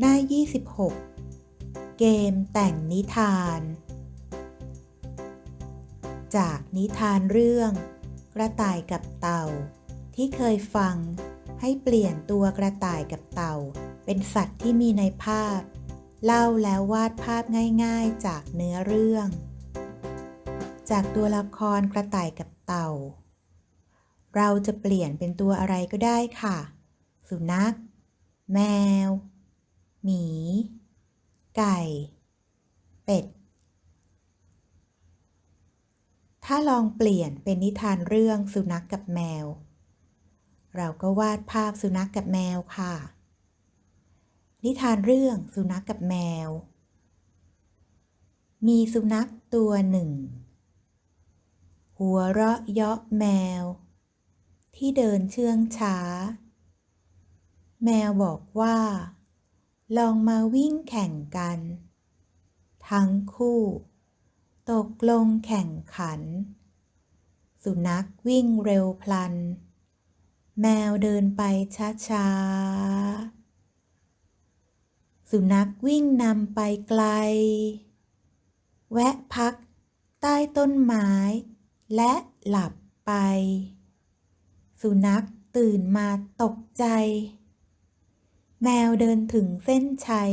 หน้า 26 เกมแต่งนิทาน จากนิทานเรื่อง กระต่ายกับเต่า ที่เคยฟังให้เปลี่ยนตัวกระต่ายกับเต่า เป็นสัตว์ที่มีในภาพ เล่าแล้ววาดภาพง่ายๆจากเนื้อเรื่อง จากตัวละครกระต่ายกับเต่า เราจะเปลี่ยนเป็นตัวอะไรก็ได้ค่ะ สุนัข แมว หมี ไก่ เป็ด ถ้าลองเปลี่ยนเป็นนิทานเรื่องสุนัขกกับแมว เราก็วาดภาพสุนัขกกับแมวค่ะ นิทานเรื่องสุนัขกกับแมว มีสุนัขตัวหนึ่ง หัวเราะเยาะแมว ที่เดินเชื่องช้า แมวบอกว่า ลองมาวิ่งแข่งกัน ทั้งคู่ ตกลงแข่งขัน สุนัขวิ่งเร็วพลัน แมวเดินไปช้าๆ สุนัขวิ่งนำไปไกล แวะพักใต้ต้นไม้ และหลับไป สุนัขตื่นมาตกใจ แมวเดินถึงเส้นชัย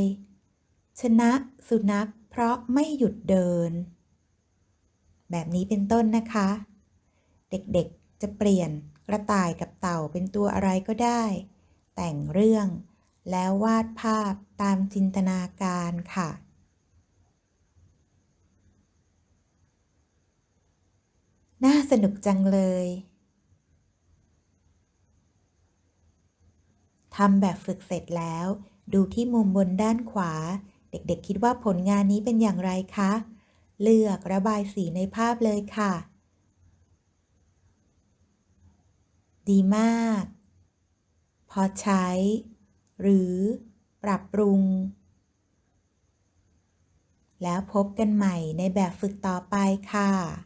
ชนะสุนัขเพราะไม่หยุดเดิน แบบนี้เป็นต้นนะคะ เด็กๆจะเปลี่ยนกระต่ายกับเต่าเป็นตัวอะไรก็ได้ แต่งเรื่อง แล้ววาดภาพตามจินตนาการค่ะน่าสนุกจังเลย ทำแบบฝึกเสร็จแล้ว ดูที่มุมบนด้านขวา เด็กๆ คิดว่าผลงานนี้เป็นอย่างไรคะ เลือกระบายสีในภาพเลยค่ะ ดีมาก พอใช้ หรือ ปรับปรุง แล้วพบกันใหม่ในแบบฝึกต่อไปค่ะ